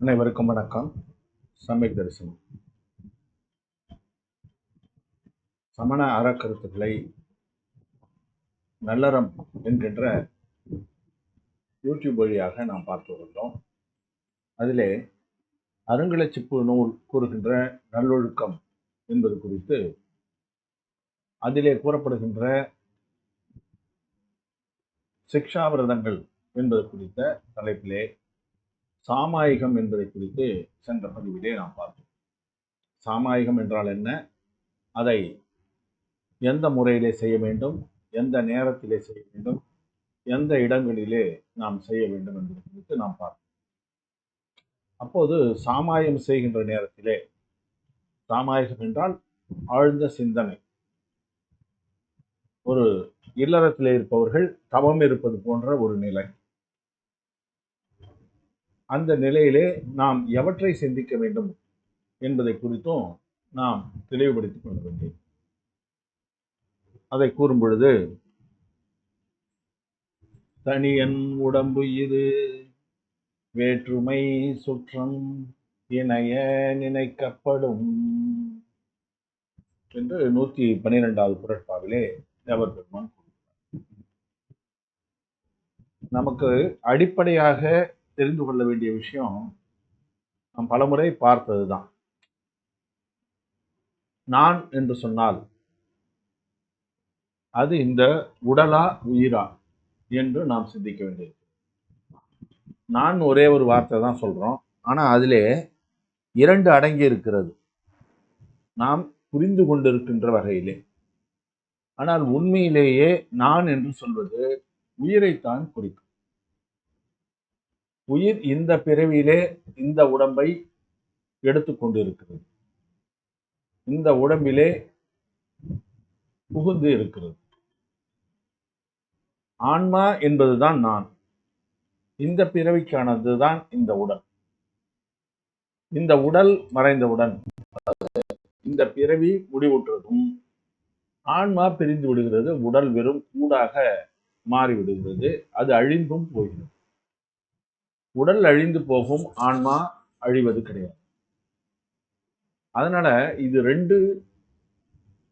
அனைவருக்கும் வணக்கம். சமய தரிசனம். சமண அறக்கருத்துக்களை நல்லறம் என்கின்ற யூடியூப் வழியாக நாம் பார்த்து வருகிறோம். அதிலே அருங்கலச்சிப்பு நூல் கூறுகின்ற நல்லொழுக்கம் என்பது குறித்து அதிலே கூறப்படுகின்ற சிக்ஷாவிரதங்கள் என்பது குறித்த தலைப்பிலே சாமாயிகம் என்பதை குறித்து சென்ற பதிவிலே நாம் பார்த்தோம். சாமாயிகம் என்றால் என்ன? அதை எந்த முறையிலே செய்ய வேண்டும்? எந்த நேரத்திலே செய்ய வேண்டும்? எந்த இடங்களிலே நாம் செய்ய வேண்டும் என்பது குறித்து நாம் பார்த்தோம். அப்போது சாமாயம் செய்கின்ற நேரத்திலே சாமாயிகம் என்றால் ஆழ்ந்த சிந்தனை. ஒரு இல்லறத்திலே இருப்பவர்கள் தவம் இருப்பது போன்ற ஒரு நிலை. அந்த நிலையிலே நாம் எவற்றை சிந்திக்க வேண்டும் என்பதை குறித்தும் நாம் தெளிவுபடுத்திக் கொள்ள வேண்டும். அதை கூறும் பொழுது தனியன் உடம்பு இது வேற்றுமை சுற்றம் இணைய நினைக்கப்படும் என்று நூத்தி பனிரெண்டாவது குரட்பாவிலே தேவர் பெருமான் நமக்கு அடிப்படையாக தெரிந்து கொள்ள வேண்டிய விஷயம் நாம் பலமுறை பார்த்தது தான் நான் என்று சொன்னால் அது இந்த உடலா உயிரா என்று நாம் சிந்திக்க வேண்டியது. நான் ஒரே ஒரு வார்த்தை தான் சொல்கிறோம் ஆனால் அதிலே இரண்டு அடங்கி இருக்கிறது. நாம் புரிந்து கொண்டிருக்கின்ற வகையிலே. ஆனால் உண்மையிலேயே நான் என்று சொல்வது உயிரைத்தான் குறிக்கும். உயிர் இந்த பிறவியிலே இந்த உடம்பை எடுத்துக்கொண்டிருக்கிறது இந்த உடம்பிலே புகுந்து இருக்கிறது. ஆன்மா என்பதுதான் நான். இந்த பிறவிக்கானது தான் இந்த உடல். இந்த உடல் மறைந்தவுடன் இந்த பிறவி முடிவுற்றதும் ஆன்மா பிரிந்து விடுகிறது உடல் வெறும் கூடாக மாறிவிடுகிறது அது அழிந்தும் போகிறது. உடல் அழிந்து போகும் ஆன்மா அழிவது கிடையாது. அதனால இது ரெண்டு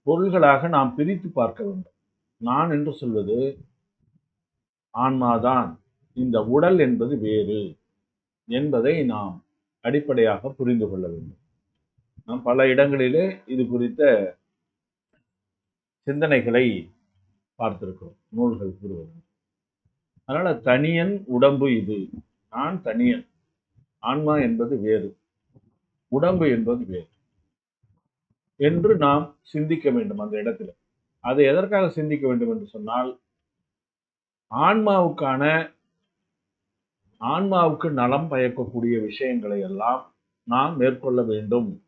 பொருள்களாக நாம் பிரித்து பார்க்க வேண்டும். நான் என்று சொல்வது ஆன்மாதான். இந்த உடல் என்பது வேறு என்பதை நாம் அடிப்படையாக புரிந்து கொள்ள வேண்டும். நாம் பல இடங்களிலே இது குறித்த சிந்தனைகளை பார்த்திருக்கிறோம் நூல்கள் கூறுவது. அதனால் தனியன் உடம்பு இது. நான் தனியன். ஆன்மா என்பது வேறு. உடம்பு என்பது வேறு. என்று நாம் சிந்திக்க வேண்டும் அந்த இடத்துல. அதை எதற்காக சிந்திக்க வேண்டும் என்று சொன்னால் ஆன்மாவுக்கான ஆன்மாவுக்கு நலம் பயக்கக்கூடிய விஷயங்களை எல்லாம் நாம் மேற்கொள்ள வேண்டும்.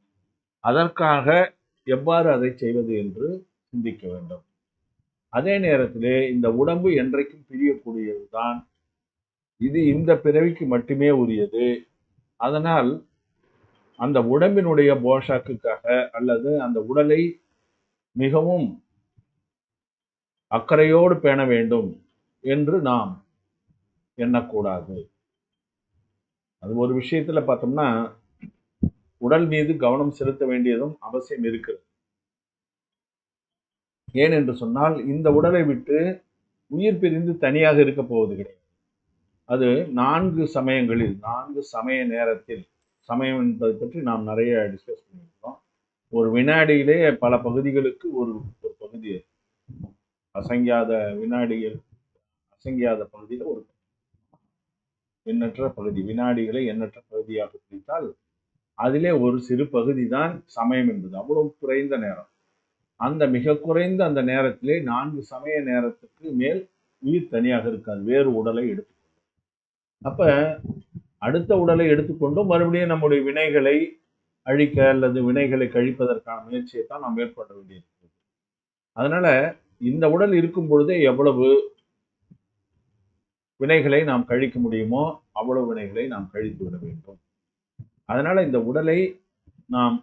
அதற்காக எவ்வாறு அதை செய்வது என்று சிந்திக்க வேண்டும். அதே நேரத்திலே இந்த உடம்பு என்றைக்கும் பிரியக்கூடியதுதான் இது இந்த பிறவிக்கு மட்டுமே உரியது. அதனால் அந்த உடம்பினுடைய போஷாக்குக்காக அல்லது அந்த உடலை மிகவும் அக்கறையோடு பேண வேண்டும் என்று நாம் எண்ணக்கூடாது. அது ஒரு விஷயத்துல பார்த்தோம்னா உடல் மீது கவனம் செலுத்த வேண்டியதும் அவசியம் இருக்கிறது. ஏன் என்று சொன்னால் இந்த உடலை விட்டு உயிர் பிரிந்து தனியாக இருக்க போவது கிடையாது. அது நான்கு சமயங்களில் நான்கு சமய நேரத்தில் சமயம் என்பதை பற்றி நாம் நிறைய டிஸ்கஸ் பண்ணியிருக்கோம். ஒரு வினாடியிலே பல பகுதிகளுக்கு ஒரு ஒரு பகுதி அசங்கியாத வினாடிகள் அசங்கியாத பகுதியில் ஒரு எண்ணற்ற பகுதி வினாடிகளை எண்ணற்ற பகுதியாக பிரித்தால் அதிலே ஒரு சிறு பகுதி தான் சமயம் என்பது. அவ்வளவு குறைந்த நேரம். அந்த மிக குறைந்த அந்த நேரத்திலே நான்கு சமய நேரத்துக்கு மேல் உயிர் தனியாக இருக்காது. வேறு உடலை எடுத்து அப்ப அடுத்த உடலை எடுத்துக்கொண்டும் மறுபடியும் நம்முடைய வினைகளை அழிக்க அல்லது வினைகளை கழிப்பதற்கான முயற்சியை தான் நாம் மேற்கொள்ள வேண்டியிருக்கிறது. அதனால இந்த உடல் இருக்கும் பொழுதே எவ்வளவு வினைகளை நாம் கழிக்க முடியுமோ அவ்வளவு வினைகளை நாம் கழித்து விட வேண்டும். அதனால இந்த உடலை நாம்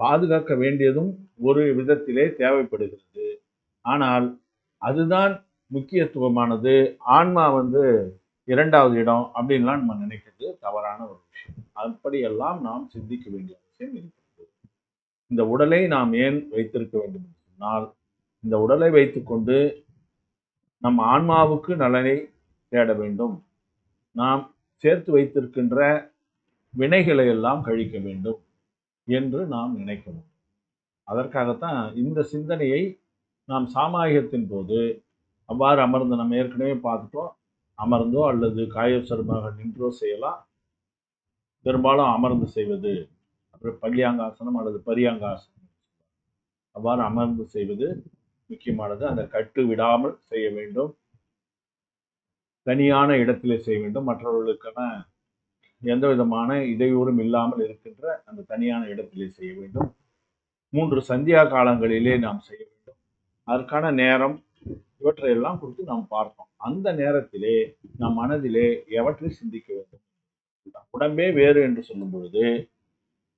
பாதுகாக்க வேண்டியதும் ஒரு விதத்திலே தேவைப்படுகிறது. ஆனால் அதுதான் முக்கியத்துவமானது. ஆன்மா வந்து இரண்டாவது இடம் அப்படின்லாம் நம்ம நினைக்கிறது தவறான ஒரு விஷயம். அப்படியெல்லாம் நாம் சிந்திக்க வேண்டிய அவசியம் இருக்கிறது. இந்த உடலை நாம் ஏன் வைத்திருக்க வேண்டும் என்று சொன்னால் இந்த உடலை வைத்துக்கொண்டு நம் ஆன்மாவுக்கு நலனை தேட வேண்டும். நாம் சேர்த்து வைத்திருக்கின்ற வினைகளை எல்லாம் கழிக்க வேண்டும் என்று நாம் நினைக்கணும் அதற்காகத்தான் இந்த சிந்தனையை நாம் சாமாயத்தின் போது அவ்வாறு அமர்ந்து நம்ம ஏற்கனவே பார்த்துட்டோம். அமர்ந்தோ அல்லது காயோசரமாக நின்றோ செய்யலாம். பெரும்பாலும் அமர்ந்து செய்வது. அப்புறம் பள்ளியாங்காசனம் அல்லது பரியாங்காசனம். அவ்வாறு அமர்ந்து செய்வது முக்கியமானது. அந்த கட்டு விடாமல் செய்ய வேண்டும். தனியான இடத்திலே செய்ய வேண்டும். மற்றவர்களுக்கான எந்த விதமான இடையூறும் இல்லாமல் இருக்கின்ற அந்த தனியான இடத்திலே செய்ய வேண்டும். மூன்று சந்தியா காலங்களிலே நாம் செய்ய வேண்டும். அதற்கான நேரம் இவற்றையெல்லாம் குறித்து நாம் பார்த்தோம். அந்த நேரத்திலே நம் மனதிலே எவற்றை சிந்திக்க வேண்டும்? உடம்பே வேறு என்று சொல்லும் பொழுது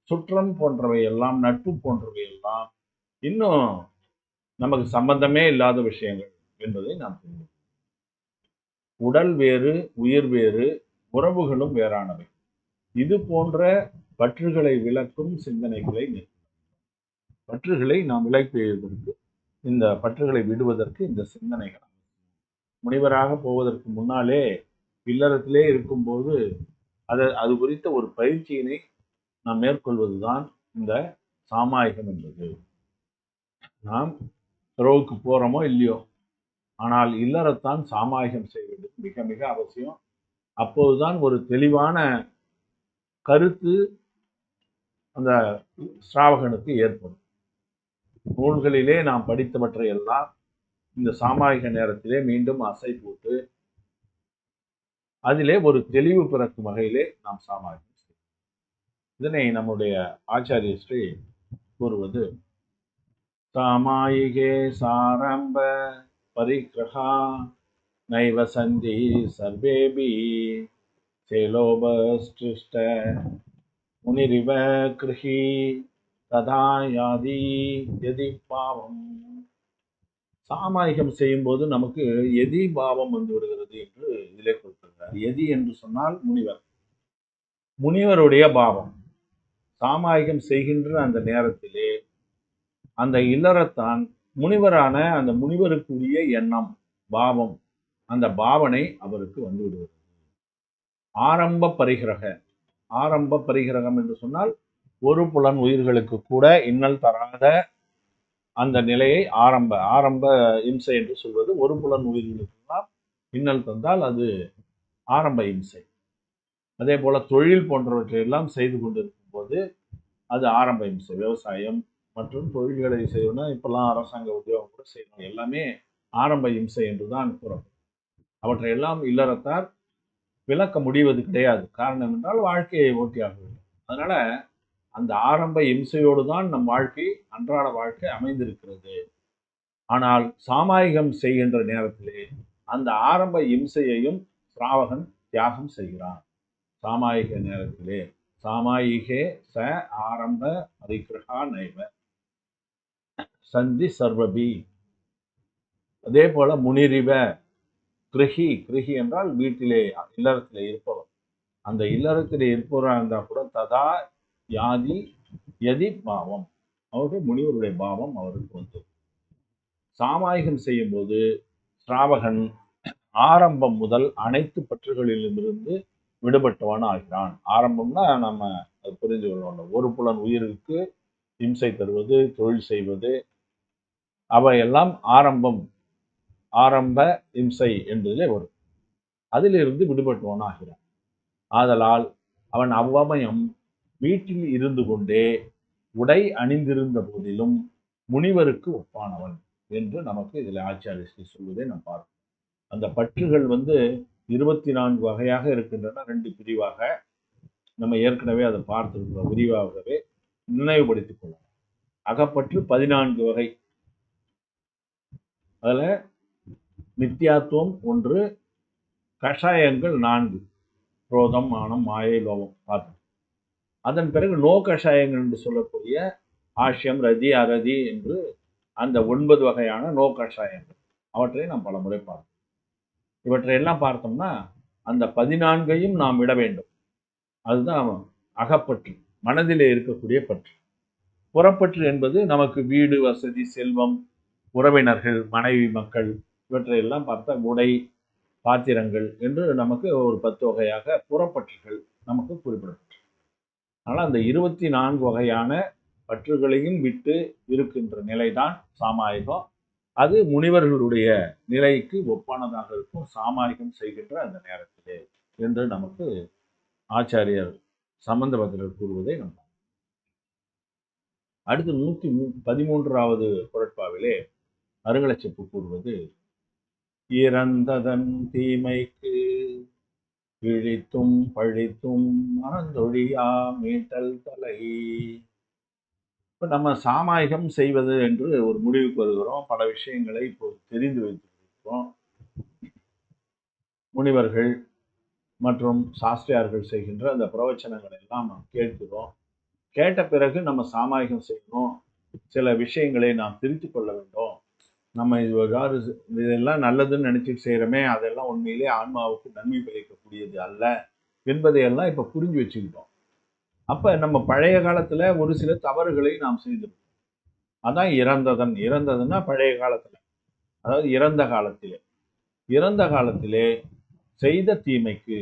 சுற்றம் போன்றவை எல்லாம் நட்பு போன்றவை எல்லாம் இன்னும் நமக்கு சம்பந்தமே இல்லாத விஷயங்கள் என்பதை நாம் தெரிந்து உடல் வேறு உயிர் வேறு உறவுகளும் வேறானவை. இது போன்ற பற்றுகளை விளக்கும் சிந்தனைகளை பற்றுகளை நாம் விலக்குவதற்கு இந்த பற்றுகளை விடுவதற்கு இந்த சிந்தனைகள். முனிவராக போவதற்கு முன்னாலே இல்லறத்திலே இருக்கும்போது அது அது குறித்த ஒரு பயிற்சியினை நாம் மேற்கொள்வதுதான் இந்த சாமாயிகம் என்பது. நாம் துறவுக்கு போகிறோமோ இல்லையோ ஆனால் இல்லறத்தான் சாமாயிகம் செய்வது மிக மிக அவசியம். அப்போதுதான் ஒரு தெளிவான கருத்து அந்த ஸ்ராவகனுக்கு ஏற்படும். நூல்களிலே நாம் படித்தவற்றை எல்லாம் இந்த சாமாயிக நேரத்திலே மீண்டும் அசை போட்டு அதிலே ஒரு தெளிவு பிறக்கும் வகையிலே நாம் சாமாயிகம் இதனை நம்முடைய ஆச்சாரிய ஸ்ரீ கூறுவது சாமாயிகே சாரம்ப பரிகிரகா நைவ சந்தி சர்வேபி சேலோபஸ்டிஷ்ட முனிரிவ கிருஹி ததா யாதி எதி பாவம். சாமாயிகம் செய்யும்போது நமக்கு எதி பாவம் வந்து விடுகிறது என்று இதிலே கொடுத்திருக்கிறார் எதி என்று சொன்னால் முனிவர். முனிவருடைய பாவம். சாமாயிகம் செய்கின்ற அந்த நேரத்திலே அந்த இல்லறத்தான் முனிவரான அந்த முனிவருக்குரிய எண்ணம் பாவம். அந்த பாவனை அவருக்கு வந்து விடுகிறது. ஆரம்ப பரிகிரக ஆரம்ப பரிகிரகம் என்று சொன்னால் ஒரு புலன் உயிர்களுக்கு கூட இன்னல் தராத அந்த நிலையை ஆரம்ப ஆரம்ப இம்சை என்று சொல்வது ஒரு புலன் உயிர்களுக்கெல்லாம் இன்னல் தந்தால் அது ஆரம்ப இம்சை. அதே போல தொழில் போன்றவற்றை எல்லாம் செய்து கொண்டிருக்கும் போது அது ஆரம்ப இம்சை. விவசாயம் மற்றும் தொழில்களை செய்யணும் இப்பெல்லாம் அரசாங்க உத்தியோகம் கூட செய்யணும் எல்லாமே ஆரம்ப இம்சை என்றுதான் கூறப்படும். அவற்றையெல்லாம் இல்லறத்தார் விளக்க முடிவது கிடையாது. காரணம் என்றால் வாழ்க்கையை ஓட்டியாக வேண்டும் அதனால அந்த ஆரம்ப இம்சையோடு தான் நம் வாழ்க்கை அன்றாட வாழ்க்கை அமைந்திருக்கிறது. ஆனால் சாமாயிகம் செய்கின்ற நேரத்திலே அந்த ஆரம்ப இம்சையையும் சிராவகன் தியாகம் செய்கிறான். சாமாயிக நேரத்திலே. சாமாயிகே ச ஆரம்ப பரிகிரகா நைவ. சந்தி சர்வபி. அதே போல முனிரிவ. கிருஹி கிருஹி என்றால் வீட்டிலே இல்லறத்திலே இருப்பவர். அந்த இல்லறத்திலே இருப்பவராக இருந்தால் கூட ததா யாதி யதி பாவம். அவருடைய முனிவருடைய பாவம் அவருக்கு வந்து சாமாயிகம் செய்யும்போது ஸ்ராவகன் ஆரம்பம் முதல் அனைத்து பற்றுகளிலிருந்து விடுபட்டவன் ஆகிறான். ஆரம்பம்னா நம்ம அது புரிந்து கொள்ளணும். ஒரு புலன் உயிருக்கு இம்சை தருவது தொழில் செய்வது அவையெல்லாம் ஆரம்பம் ஆரம்ப இம்சை என்பதிலே வரும். அதிலிருந்து விடுபட்டவன் ஆகிறான். ஆதலால் அவன் அவ்வமயம் வீட்டில் இருந்து கொண்டே உடை அணிந்திருந்த போதிலும் முனிவருக்கு ஒப்பானவன் என்று நமக்கு இதில் ஆச்சாரிய ஸ்ரீ சொல்வதை நாம் பார்ப்போம் அந்த பற்றுகள் வந்து இருபத்தி நான்கு வகையாக இருக்கின்றன. ரெண்டு பிரிவாக நம்ம ஏற்கனவே அதை பார்த்துருக்கிறோம். விரிவாகவே நினைவுபடுத்திக் கொள்ளலாம். அகப்பற்று பதினான்கு வகை. அதில் நித்தியாத்துவம் ஒன்று கஷாயங்கள் நான்கு. குரோதம் மானம் மாயை லோகம் பார்த்தோம் அதன் பிறகு நோ கஷாயங்கள் என்று சொல்லக்கூடிய ஆஷ்யம் ரதி அரதி என்று அந்த ஒன்பது வகையான நோ கஷாயங்கள் அவற்றை நாம் பல முறை பார்த்தோம் இவற்றை எல்லாம் பார்த்தோம்னா அந்த பதினான்கையும் நாம் விட வேண்டும். அதுதான் அகப்பற்று மனதிலே இருக்கக்கூடிய பற்று. புறப்பற்று என்பது நமக்கு வீடு வசதி செல்வம் உறவினர்கள் மனைவி மக்கள் இவற்றையெல்லாம் பார்த்தா உடை பாத்திரங்கள் என்று நமக்கு ஒரு பத்து வகையாக புறப்பற்றுகள் நமக்கு குறிப்பிடப்பட்டு அதனால் அந்த இருபத்தி நான்கு வகையான பற்றுகளையும் விட்டு இருக்கின்ற நிலைதான் சாமாயிகம். அது முனிவர்களுடைய நிலைக்கு ஒப்பானதாக இருக்கும். சாமாயிகம் செய்கின்ற அந்த நேரத்திலே என்று நமக்கு ஆச்சாரியர் சம்பந்தபத்திரர் கூறுவதை நம்ம அடுத்து நூத்தி மூ- பதிமூன்றாவது குரட்பாவிலே அருங்கலச்செப்பு கூறுவது இறந்ததன் தீமைக்கு இழித்தும் பழித்தும் மறந்தொழியா மீட்டல் தலை. இப்போ நம்ம சாமாயிகம் செய்வது என்று ஒரு முடிவுக்கு வருகிறோம். பல விஷயங்களை இப்போ தெரிந்து வைத்திருக்கிறோம். முனிவர்கள் மற்றும் சாஸ்திரியார்கள் செய்கின்ற அந்த பிரவச்சனங்களை எல்லாம் நாம் கேட்கிறோம். கேட்ட பிறகு நம்ம சாமாயிகம் செய்யணும் சில விஷயங்களை நாம் திருத்திக் கொள்ள வேண்டும். நம்ம இது ஏதாவது இதெல்லாம் நல்லதுன்னு நினச்சிட்டு செய்கிறோமே அதெல்லாம் உண்மையிலே ஆன்மாவுக்கு நன்மை பயக்கக்கூடியது அல்ல என்பதையெல்லாம் இப்போ புரிஞ்சு வச்சுக்கிட்டோம். அப்போ நம்ம பழைய காலத்தில் ஒரு சில தவறுகளை நாம் செய்திருக்கோம் அதான் இறந்ததன் இறந்ததுன்னா பழைய காலத்தில். அதாவது இறந்த காலத்திலே. இறந்த காலத்திலே செய்த தீமைக்கு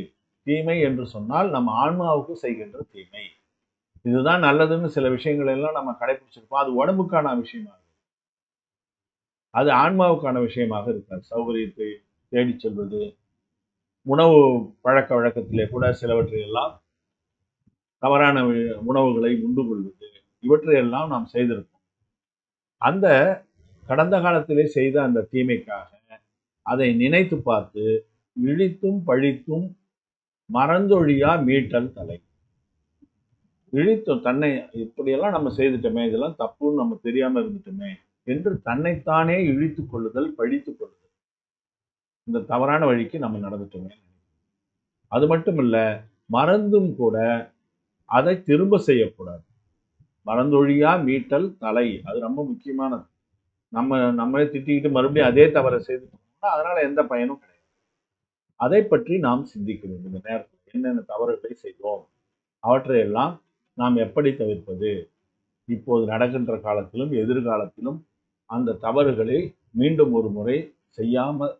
தீமை என்று சொன்னால் நம்ம ஆன்மாவுக்கு செய்கின்ற தீமை. இதுதான் நல்லதுன்னு சில விஷயங்கள் எல்லாம் நம்ம கடைபிடிச்சிருப்போம் அது உடம்புக்கான விஷயமா அது ஆன்மாவுக்கான விஷயமாக இருக்காது. சௌகரியத்தை தேடிச் செல்வது உணவு பழக்க வழக்கத்திலே கூட சிலவற்றை எல்லாம் தவறான உணவுகளை உண்டு கொள்வது இவற்றையெல்லாம் நாம் செய்திருக்கோம் அந்த கடந்த காலத்திலே செய்த அந்த தீமைக்காக அதை நினைத்து பார்த்து இழித்தும் பழித்தும் மறந்தொழியா மீட்டல் தலை. இழித்தும் தன்னை இப்படியெல்லாம் நம்ம செய்துட்டோமே இதெல்லாம் தப்புன்னு நம்ம தெரியாமல் இருந்துட்டோமே என்று தன்னைத்தானே இழித்து கொள்ளுதல் பழித்துக் கொள்ளுதல். இந்த தவறான வழிக்கு நம்ம நடந்துட்டோமே. அது மட்டும் இல்லை மறந்தும் கூட அதை திரும்ப செய்யக்கூடாது. மறந்தொழியா மீட்டல் தலை அது ரொம்ப முக்கியமானது. நம்ம நம்மளே திட்டிக்கிட்டு மறுபடியும் அதே தவறை செய்துட்டோம்னா அதனால எந்த பயனும் கிடையாது. அதை பற்றி நாம் சிந்திக்க வேண்டும் இந்த நேரத்தில். என்னென்ன தவறுகளை செய்தோம்? அவற்றையெல்லாம் நாம் எப்படி தவிர்ப்பது? இப்போது நடக்கின்ற காலத்திலும் எதிர்காலத்திலும் அந்த தவறுகளை மீண்டும் ஒரு முறை செய்யாமல்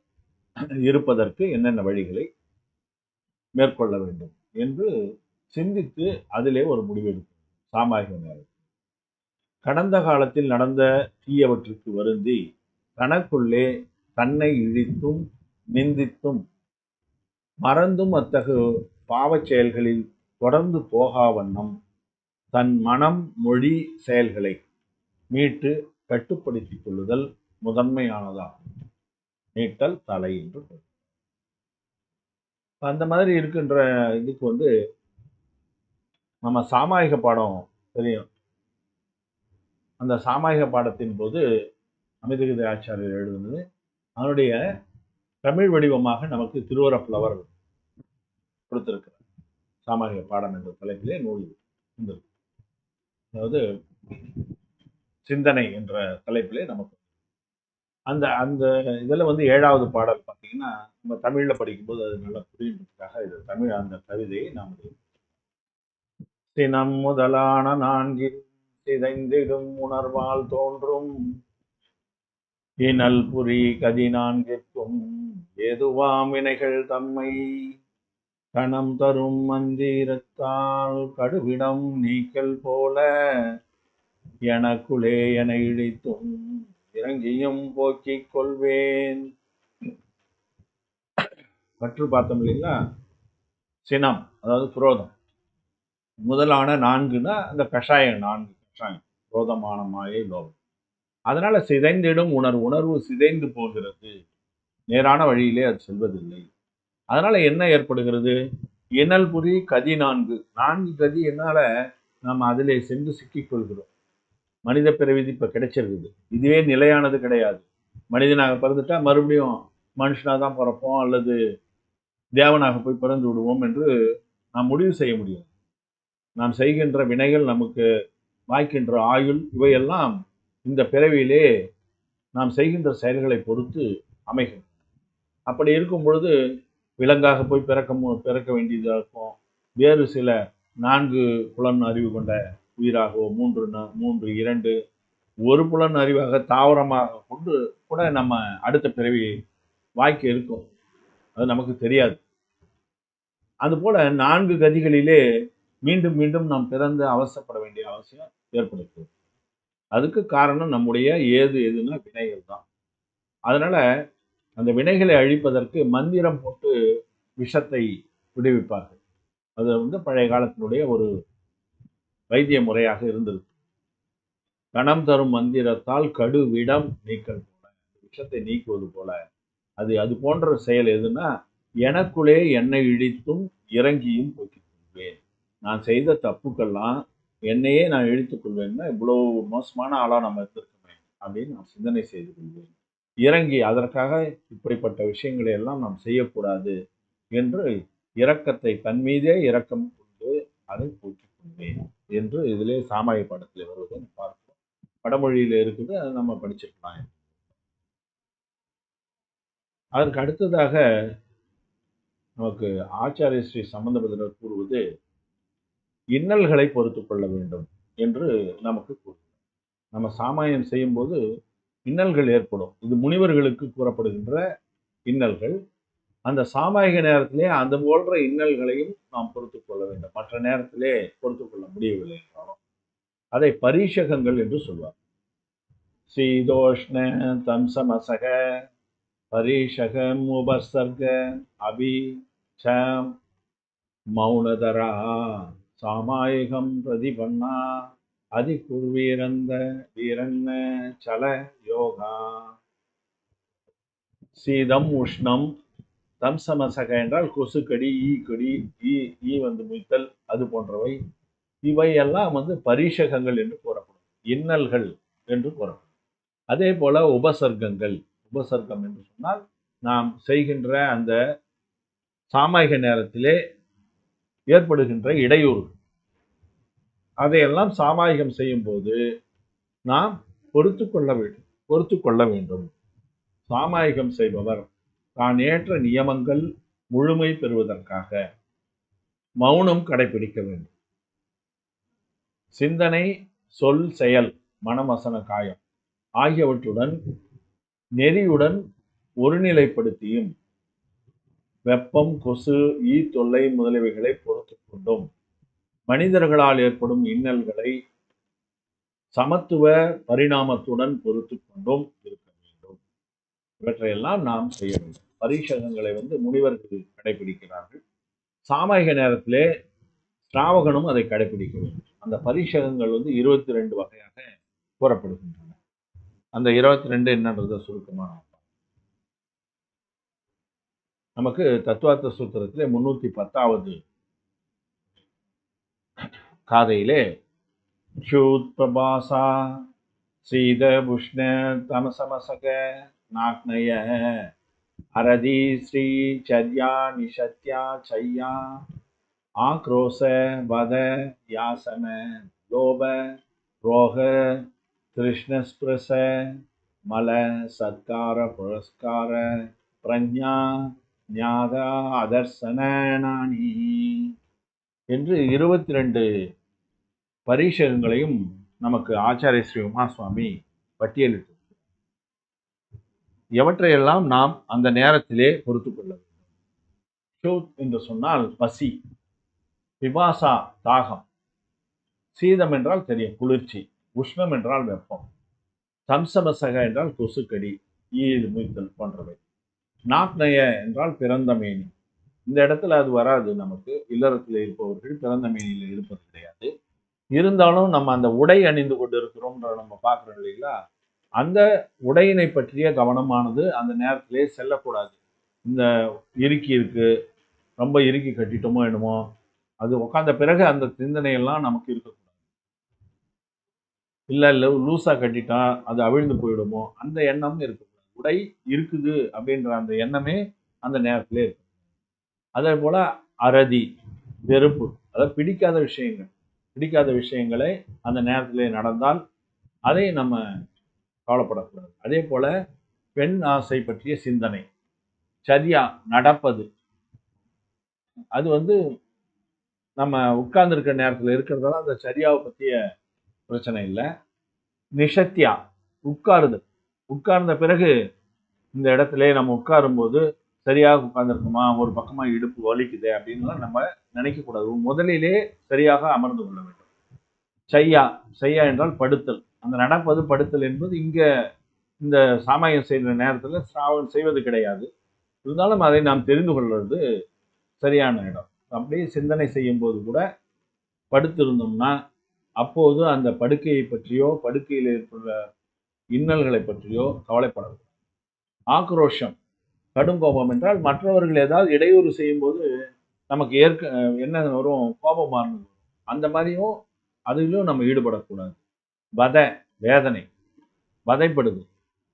இருப்பதற்கு என்னென்ன வழிகளை மேற்கொள்ள வேண்டும் என்று சிந்தித்து அதிலே ஒரு முடிவெடுக்கும் சாமாஜிக நேரம். கடந்த காலத்தில் நடந்த தீயவற்றுக்கு வருந்தி தனக்குள்ளே தன்னை இழித்தும் நிந்தித்தும் மறந்தும் அத்தகு பாவச் செயல்களில் தொடர்ந்து போகா வண்ணம் தன் மனம் மொழி செயல்களை மீட்டு கட்டுப்படுத்திக் கொள்ளுதல் முதன்மையானதாகும் நீட்டல் தலை என்று அந்த மாதிரி இருக்கின்ற இதுக்கு வந்து நம்ம சாமாயிக பாடம் தெரியும். அந்த சாமாயிக பாடத்தின் போது அமிர்தகிரி ஆச்சாரியர் எழுதுனது அதனுடைய தமிழ் வடிவமாக நமக்கு திருவரப்புலவர் கொடுத்திருக்கிறார். சாமானிய பாடம் என்ற தலைப்பிலே நூல் வந்திருக்கு. அதாவது சிந்தனை என்ற தலைப்பிலே நமக்கு அந்த அந்த இதில் வந்து ஏழாவது பாடல் பார்த்தீங்கன்னா நம்ம தமிழில் படிக்கும்போது அது நல்லா புரியுன்றதுக்காக இது தமிழ் அந்த கவிதையை நாம் சினம் முதலான நான்கில் சிதைந்திடும் உணர்வால் தோன்றும். இனல் புரி கதி நான்கிற்கும் ஏதுவாம் வினைகள் தம்மை கணம் தரும் மந்திரத்தால் கடுவிடம் நீக்கல் போல எனக்குளே என இழித்தும் இறங்கியும் போக்கிக் கொள்வேன். பற்று பார்த்தோம் இல்லைங்களா? சினம் அதாவது புரோதம். முதலான நான்குன்னா அந்த கஷாயம் நான்கு கஷாயம் புரோதமான மாயை லோகம் அதனால சிதைந்திடும் உணர்வு உணர்வு சிதைந்து போகிறது. நேரான வழியிலே அது செல்வதில்லை. அதனால என்ன ஏற்படுகிறது? இனல் புரி கதி நான்கு. நான்கு கதி என்னால் நம்ம அதிலே சென்று சிக்கிக்கொள்கிறோம் மனித பிறவி இப்போ கிடைச்சிருக்குது. இதுவே நிலையானது கிடையாது. மனிதனாக பிறந்துட்டா மறுபடியும் மனுஷனாக தான் பிறப்போம் அல்லது தேவனாக போய் பிறந்து விடுவோம் என்று நாம் முடிவு செய்ய முடியும். நாம் செய்கின்ற வினைகள் நமக்கு வாய்க்கின்ற ஆயுள் இவையெல்லாம் இந்த பிறவியிலே நாம் செய்கின்ற செயல்களை பொறுத்து அமைகும் அப்படி இருக்கும் பொழுது விலங்காக போய் பிறக்க பிறக்க வேண்டியதாக இருக்கும். வேறு சில நான்கு புலன் அறிவு கொண்ட உயிராகவோ மூன்று ந- மூன்று இரண்டு ஒரு புலன் அறிவாக தாவரமாக கொண்டு கூட நம்ம அடுத்த பிறவி வாய்க்கு இருக்கும் அது நமக்கு தெரியாது. அதுபோல நான்கு கதிகளிலே மீண்டும் மீண்டும் நாம் பிறந்து அவசப்பட வேண்டிய அவசியம் ஏற்படுத்தும் அதுக்கு காரணம் நம்முடைய ஏது எதுன்னா வினைகள் தான். அதனால அந்த வினைகளை அழிப்பதற்கு மந்திரம் போட்டு விஷத்தை விடுவிப்பார்கள். அது வந்து பழைய காலத்தினுடைய ஒரு வைத்திய முறையாக இருந்தது. கணம் தரும் மந்திரத்தால் கடுவிடம் நீக்கல் போல விஷத்தை நீக்குவது போல. அது அது போன்ற செயல் எதுனா எனக்குள்ளே என்னை இழித்தும் இறங்கியும் போக்கிக் கொள்வேன் நான் செய்த தப்புக்கெல்லாம் என்னையே நான் இழித்துக் கொள்வேன்னா இவ்வளவு மோசமான ஆளாக நம்ம இருந்திருக்கோமே அப்படின்னு நான் சிந்தனை செய்து கொள்வேன். இறங்கி அதற்காக இப்படிப்பட்ட விஷயங்களை எல்லாம் நாம் செய்யக்கூடாது என்று இரக்கத்தை தன் மீதே இரக்கம் கொண்டு அதை போக்கி என்று இதிலே சாமாய படத்தில் வருவதை நம்ம பார்க்கிறோம். இருக்குது அதை நம்ம படிச்சிருக்கலாம் அதற்கு அடுத்ததாக நமக்கு ஆச்சாரிய ஸ்ரீ சம்பந்தபதனர் கூறுவது இன்னல்களை பொறுத்து கொள்ள வேண்டும் என்று நமக்கு கூறுகிறார். நம்ம சாமாயம் செய்யும்போது இன்னல்கள் ஏற்படும். இது முனிவர்களுக்கு கூறப்படுகின்ற இன்னல்கள். அந்த சாமாயிக நேரத்திலே அந்த போன்ற இன்னல்களையும் நாம் பொறுத்து கொள்ள வேண்டும். மற்ற நேரத்திலே பொறுத்து கொள்ள முடியவில்லை என்றாலும். அதை பரீஷகங்கள் என்று சொல்வார் சீதோஷ்ண தம்சமசக பரீஷகம் உபசர்க அபி ச மௌனதரா சாமாயிகம் பிரதிபன்னா அதி குர்வீரந்த வீரன்ன சல யோகா சீதம் உஷ்ணம் தம்சமசக என்றால் கொசுக்கடி ஈ கொடி ஈ ஈ வந்து முய்த்தல் அது போன்றவை. இவையெல்லாம் வந்து பரீஷகங்கள் என்று கூறப்படும். இன்னல்கள் என்று கூறப்படும். அதே போல உபசர்க்கங்கள். உபசர்க்கம் என்று சொன்னால் நாம் செய்கின்ற அந்த சாமாயிக நேரத்திலே ஏற்படுகின்ற இடையூறு அதையெல்லாம் சாமாயிகம் செய்யும் போது நாம் பொறுத்து கொள்ள வேண்டும். பொறுத்து கொள்ள வேண்டும். சாமாயிகம் செய்பவர் தான் ஏற்ற நியமங்கள் முழுமை பெறுவதற்காக மௌனம் கடைபிடிக்க வேண்டும். சிந்தனை சொல் செயல் மனமசன காயம் ஆகியவற்றுடன் நெறியுடன் ஒருநிலைப்படுத்தியும் வெப்பம் கொசு ஈ தொல்லை முதலியவைகளை பொறுத்து கொண்டும் மனிதர்களால் ஏற்படும் இன்னல்களை சமத்துவ பரிணாமத்துடன் பொறுத்து கொண்டும் இருக்க இவற்றையெல்லாம் நாம் செய்ய வேண்டும் பரீட்சகங்களை வந்து முனிவர்கள் கடைபிடிக்கிறார்கள். சாமாயிக நேரத்திலே ஸ்ராவகனும் அதை கடைபிடிக்க வேண்டும் அந்த பரீட்சகங்கள் வந்து இருபத்தி ரெண்டு வகையாக கூறப்படுகின்றன. அந்த இருபத்தி ரெண்டு என்னன்றத சுருக்கமா நமக்கு தத்துவார்த்த சூத்திரத்திலே முன்னூத்தி பத்தாவது காதையிலே ஷூத் பிரபாசா சீத புஷ்ண தமசமசக நாக்னய அரதி ஸ்ரீ சர்யா நிஷத்யா சையா. ஆக்ரோச வத யாசன லோப ரோக கிருஷ்ணஸ்பிரச மல சத்கார புரஸ்கார பிரஞா ஞாதா அதர்சனானி என்று இருபத்தி ரெண்டு பரீஷகங்களையும் நமக்கு ஆச்சாரிய ஸ்ரீ உமாசுவாமி பட்டியலிட்டு எவற்றையெல்லாம் நாம் அந்த நேரத்திலே பொறுத்து கொள்ள வேண்டும் என்று சொன்னால் பசி பிபாசா தாகம். சீதம் என்றால் தெரியும் குளிர்ச்சி. உஷ்ணம் என்றால் வெப்பம். சம்சமசக என்றால் கொசுக்கடி ஈடு முய்த்தல் போன்றவை. நாக்னய என்றால் பிறந்த மேனி. இந்த இடத்துல அது வராது நமக்கு. இல்லறத்தில் இருப்பவர்கள் பிறந்த மேனியில் இருப்பது கிடையாது. இருந்தாலும் நம்ம அந்த உடை அணிந்து கொண்டு இருக்கிறோம்ன்ற நம்ம பார்க்குறோம் இல்லைங்களா? அந்த உடையினை பற்றிய கவனமானது அந்த நேரத்திலே செல்லக்கூடாது. இந்த இறுக்கி இருக்கு ரொம்ப இறுக்கி கட்டிட்டோமோ என்னமோ அது உட்காந்த பிறகு அந்த சிந்தனையெல்லாம் நமக்கு இருக்கக்கூடாது. இல்லை இல்லை லூஸாக கட்டிட்டா அது அவிழ்ந்து போயிடுமோ அந்த எண்ணம் இருக்கக்கூடாது. உடை இருக்குது அப்படின்ற அந்த எண்ணமே அந்த நேரத்திலே இருக்கு. அதே போல் அறதி வெறுப்பு அதாவது பிடிக்காத விஷயங்கள் பிடிக்காத விஷயங்களை அந்த நேரத்திலே நடந்தால் அதை நம்ம கவலைப்படக்கூடாது. அதே போல பெண் ஆசை பற்றிய சிந்தனை. சரியா நடப்பது. அது வந்து நம்ம உட்கார்ந்துருக்க நேரத்தில் இருக்கிறதால அந்த சரியாவை பற்றிய பிரச்சனை இல்லை. நிஷத்தியா உட்காருது உட்கார்ந்த பிறகு இந்த இடத்துல நம்ம உட்காரும்போது சரியாக உட்கார்ந்துருக்குமா? ஒரு பக்கமா இடுப்பு வலிக்குது அப்படின்லாம் நம்ம நினைக்கக்கூடாது. முதலிலே சரியாக அமர்ந்து கொள்ள வேண்டும். செய்யா செய்யா என்றால் படுத்தல். அந்த நடப்பது படுத்தல் என்பது இங்கே இந்த சாமாயம் செய்கிற நேரத்தில் சிராவகம் செய்வது கிடையாது. இருந்தாலும் அதை நாம் தெரிந்து கொள்வது சரியான இடம். அப்படியே சிந்தனை செய்யும் போது கூட படுத்திருந்தோம்னா அப்போது அந்த படுக்கையை பற்றியோ படுக்கையில் ஏற்படுற இன்னல்களை பற்றியோ கவலைப்படக்கூடாது ஆக்ரோஷம் கடும் கோபம் என்றால் மற்றவர்கள் ஏதாவது இடையூறு செய்யும்போது நமக்கு ஏற்க என்ன வரும்? கோபமானது அந்த மாதிரியும் அதிலும் நம்ம ஈடுபடக்கூடாது. வத வேதனை வதைப்படுது.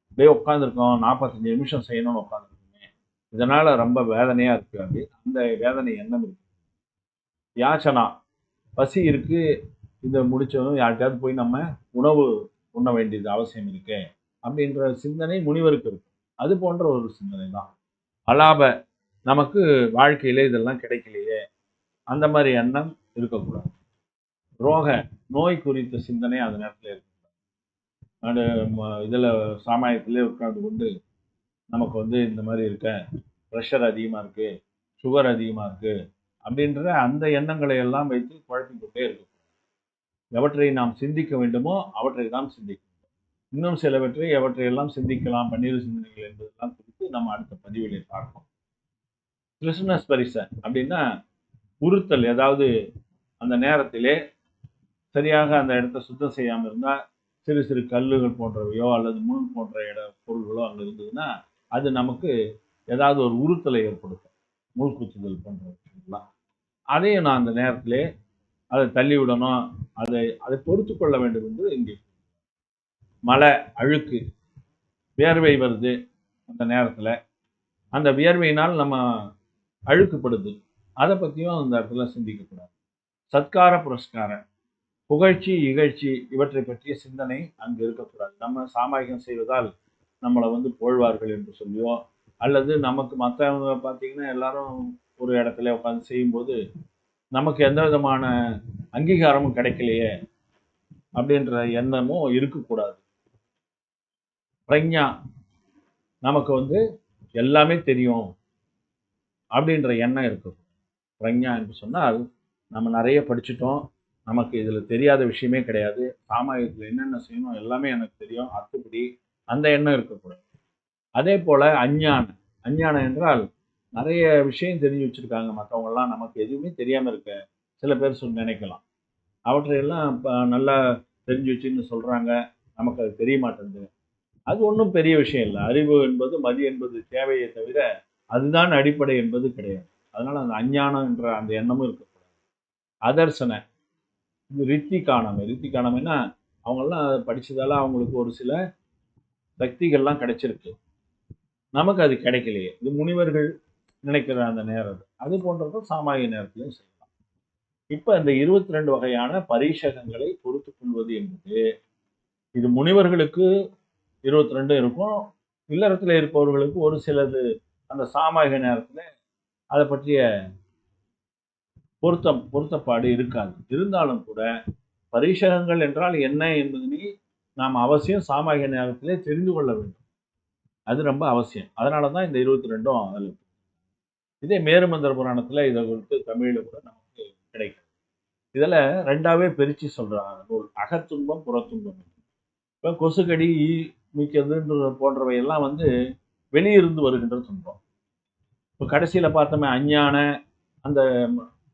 அப்படியே உட்காந்துருக்கோம் நாற்பத்தஞ்சு நிமிஷம் செய்யணும்னு உட்காந்துருக்கோமே இதனால் ரொம்ப வேதனையாக இருக்குது அப்படி. அந்த வேதனை எண்ணம் இருக்குது யாச்சனா பசி இருக்குது இதை முடித்ததும் யார்கிட்டயாவது போய் நம்ம உணவு உண்ண வேண்டியது அவசியம் இருக்கு அப்படின்ற சிந்தனை முனிவருக்கு இருக்கு. அது போன்ற ஒரு சிந்தனை தான். அலாப நமக்கு வாழ்க்கையில இதெல்லாம் கிடைக்கலையே அந்த மாதிரி எண்ணம் இருக்கக்கூடாது. ரோக நோய் குறித்த சிந்தனை அந்த நேரத்தில் இருக்கக்கூடாது இதில் சாமாயத்திலே உட்காந்து கொண்டு நமக்கு வந்து இந்த மாதிரி இருக்க ப்ரெஷர் அதிகமாக இருக்குது சுகர் அதிகமாக இருக்குது அப்படின்ற அந்த எண்ணங்களை எல்லாம் வைத்து குழப்பிக்கொண்டே இருக்கும். எவற்றை நாம் சிந்திக்க வேண்டுமோ அவற்றை தான் சிந்திக்க இன்னும் சிலவற்றை எவற்றையெல்லாம் சிந்திக்கலாம் பன்னீர் சிந்தனைகள் என்பதெல்லாம் குறித்து நம்ம அடுத்த பதிவிலே பார்ப்போம். கிறிஸ்மஸ் பரிசன் அப்படின்னா உறுத்தல் ஏதாவது அந்த நேரத்திலே சரியாக அந்த இடத்த சுத்தம் செய்யாமல் இருந்தால் சிறு சிறு கல்லுகள் போன்றவையோ அல்லது முள் போன்ற இட பொருள்களோ அங்கே இருந்ததுன்னா அது நமக்கு ஏதாவது ஒரு உறுத்தலை ஏற்படுத்தும். முள் குத்துதல் போன்றவற்றெல்லாம். அதையும் நான் அந்த நேரத்திலே அதை தள்ளிவிடணும் அதை அதை பொறுத்து கொள்ள வேண்டும் என்று இங்கே மழை அழுக்கு வியர்வை வருது அந்த நேரத்தில். அந்த வியர்வையினால் நம்ம அழுக்குப்படுது. அதை பற்றியும் அந்த இடத்துல சிந்திக்கக்கூடாது சத்கார புரஸ்காரம். புகழ்ச்சி இகழ்ச்சி இவற்றை பற்றிய சிந்தனை அங்கு இருக்கக்கூடாது. நம்ம சாமாஜிகம் செய்வதால் நம்மளை வந்து போழ்வார்கள் என்று சொல்லியோ அல்லது நமக்கு மற்றவங்க பார்த்தீங்கன்னா எல்லாரும் ஒரு இடத்துல உட்காந்து செய்யும்போது நமக்கு எந்த விதமான அங்கீகாரமும் கிடைக்கலையே அப்படின்ற எண்ணமும் இருக்கக்கூடாது. பிரஞ்ஞா நமக்கு வந்து எல்லாமே தெரியும் அப்படின்ற எண்ணம் இருக்கும். பிரஞ்ஞா என்று சொன்னால் நம்ம நிறைய படிச்சுட்டோம். நமக்கு இதில் தெரியாத விஷயமே கிடையாது. சாமாயத்தில் என்னென்ன செய்யணும் எல்லாமே எனக்கு தெரியும். அத்துப்படி அந்த எண்ணம் இருக்கக்கூடாது. அதே போல் அஞ்ஞானம். அஞ்ஞானம் என்றால் நிறைய விஷயம் தெரிஞ்சு வச்சுருக்காங்க. மற்றவங்களாம் நமக்கு எதுவுமே தெரியாமல் இருக்க சில பேர் சொல்லி நினைக்கலாம். அவற்றையெல்லாம் இப்போ நல்லா தெரிஞ்சு வச்சுன்னு சொல்கிறாங்க நமக்கு அது தெரிய மாட்டேங்குது அது ஒன்றும் பெரிய விஷயம் இல்லை. அறிவு என்பது மதி என்பது தேவையை தவிர அதுதான் அடிப்படை என்பது கிடையாது. அதனால் அந்த அஞ்ஞானம் என்ற அந்த எண்ணமும் இருக்கக்கூடாது. அதர்சனை. ரித்திகானம். ரித்தி காணாமை ரித்தி அவங்கெல்லாம் படித்ததால அவங்களுக்கு ஒரு சில சக்திகள்லாம் கிடைச்சிருக்கு. நமக்கு அது கிடைக்கலையே. இது முனிவர்கள் நினைக்கிற அந்த நேரம் அது. போன்றதும் சாமானிய நேரத்திலையும் செய்யலாம். இப்போ இந்த இருபத்தி ரெண்டு வகையான பரீட்சகங்களை பொறுத்து கொள்வது என்பது இது முனிவர்களுக்கு இருபத்தி ரெண்டு இருக்கும். இல்லறத்தில் இருப்பவர்களுக்கு ஒரு சிலது அந்த சாமானிய நேரத்தில் அதை பற்றிய பொருத்தம் பொருத்தப்பாடு இருக்காது. இருந்தாலும் கூட பரிசகங்கள் என்றால் என்ன என்பதனை நாம் அவசியம் சாமானிக நேரத்திலே தெரிந்து கொள்ள வேண்டும். அது ரொம்ப அவசியம். அதனால தான் இந்த இருபத்தி ரெண்டும் அதில். இதே மேருமந்திர புராணத்தில் இதை குறித்து தமிழில் கூட நமக்கு கிடைக்கும். இதில் ரெண்டாவே பிரித்து சொல்கிறாங்க நூல் அகத்துன்பம் புறத்துன்பம். இப்போ கொசுக்கடி ஈ மிக்கதுன்ற போன்றவையெல்லாம் வந்து வெளியிருந்து வருகின்ற துன்பம். இப்போ கடைசியில் பார்த்தோமே அஞ்ஞான அந்த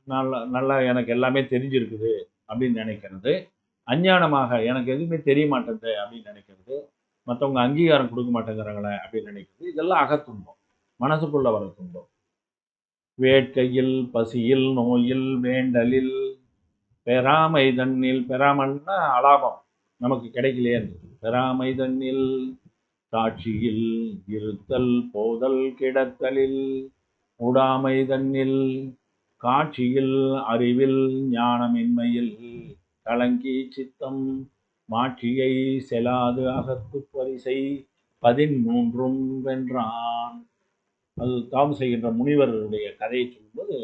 நல்லா நல்லா எனக்கு எல்லாமே தெரிஞ்சிருக்குது அப்படின்னு நினைக்கிறது. அஞ்ஞானமாக எனக்கு எதுவுமே தெரிய மாட்டேங்குது அப்படின்னு நினைக்கிறது. மற்றவங்க அங்கீகாரம் கொடுக்க மாட்டேங்கிறாங்களே அப்படின்னு நினைக்கிறது. இதெல்லாம் அகத்துன்பம். மனசுக்குள்ள வர துன்பம். வேட்கையில் பசியில் நோயில் வேண்டலில் பெறாமை தண்ணில் பெறாமல்னா அலாபம். நமக்கு கிடைக்கலையே பெறாமை தண்ணில் காட்சியில் இருத்தல் போதல் கிடத்தலில் உடாமை தன்னில் காட்சியில் அறிவில் ஞானமின்மையில் கலங்கி சித்தம் மாட்சியை செலாது அகத்து பரிசை பதிமூன்றும் வென்றான். அது தாம் செய்கின்ற முனிவருடைய கதையை சொல்லும்போது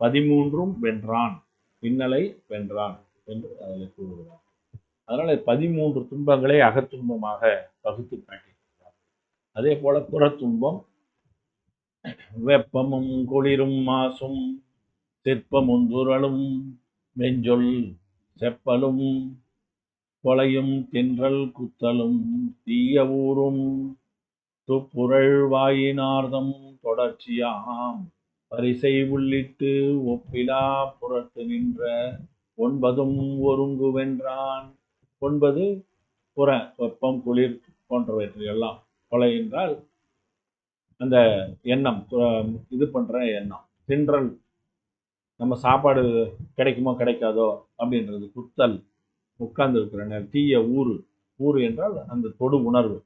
பதிமூன்றும் வென்றான் இன்னலை வென்றான் என்று அதில் கூறுகிறார். அதனால் பதிமூன்று துன்பங்களை அகத்துன்பமாக பகுத்து காட்டியிருக்கிறார். அதே போல புறத்துன்பம் வெப்பமும் குளிரும் மாசும் சிற்பமுந்துரலும் வெஞ்சொல் மெஞ்சொல் செப்பலும் கொலையும் தின்றல் குத்தலும் தீய ஊரும் துப்புரள் வாயினார்தம் தொடர்ச்சியாம். பரிசை உள்ளிட்டு ஒப்பிலா புறத்து நின்ற ஒன்பதும் ஒருங்குவென்றான் ஒன்பது புற வெப்பம் குளிர் போன்றவற்றையெல்லாம். கொலை என்றால் அந்த எண்ணம் இது பண்ற எண்ணம். தின்றல் நம்ம சாப்பாடு கிடைக்குமோ கிடைக்காதோ அப்படின்றது குத்தல் உட்கார்ந்து நேரம். தீய ஊறு ஊறு என்றால் அந்த தொடு உணர்வு.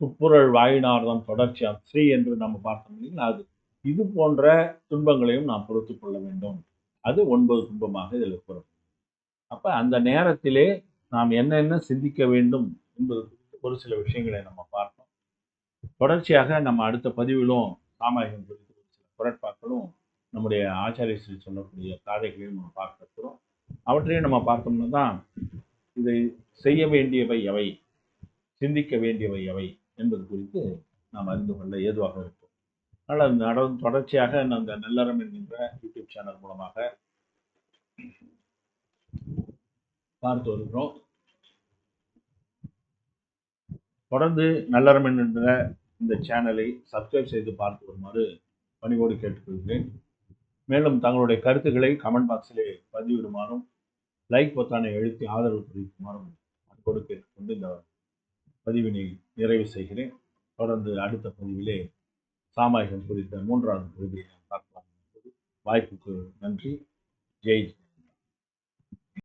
துப்புரல் வாயினார்தம் தொடர்ச்சியாக ஸ்ரீ என்று நம்ம பார்த்தோம் இல்லைங்களா? அது இது போன்ற துன்பங்களையும் நாம் பொறுத்து கொள்ள வேண்டும். அது ஒன்பது துன்பமாக இதில் இருக்கிறோம் அப்போ அந்த நேரத்திலே நாம் என்னென்ன சிந்திக்க வேண்டும் என்பது ஒரு சில விஷயங்களை நம்ம பார்த்தோம் தொடர்ச்சியாக நம்ம அடுத்த பதிவிலும் சாமானியம் குறித்து ஒரு சில குரட்பாக்களும் நம்முடைய ஆச்சாரியஸ்ரீ சொல்லக்கூடிய காதைகளையும் நம்ம பார்க்க இருக்கிறோம். அவற்றையும் நம்ம பார்த்தோம்னா தான் இதை செய்ய வேண்டியவை எவை சிந்திக்க வேண்டியவை எவை என்பது குறித்து நாம் அறிந்து கொள்ள ஏதுவாக இருக்கும். அதனால் நட தொடர்ச்சியாக அந்த நல்லறம் என்கின்ற யூடியூப் சேனல் மூலமாக பார்த்து வருகிறோம். தொடர்ந்து நல்லறம் என்கின்ற இந்த சேனலை சப்ஸ்கிரைப் செய்து பார்த்து வருமாறு பணிவோடு கேட்டுக்கொள்கிறேன். மேலும் தங்களுடைய கருத்துக்களை கமெண்ட் பாக்ஸிலே பதிவிடுமாறும் லைக் பொத்தானை எழுத்தி ஆதரவு தெரிவிக்குமாறும் அன்போடு கேட்டுக்கொண்டு இந்த பதிவினை நிறைவு செய்கிறேன். தொடர்ந்து அடுத்த பதிவிலே சாமாயகம் குறித்த மூன்றாவது பகுதியை பார்க்கலாம். வாய்ப்புக்கு நன்றி. ஜெய்.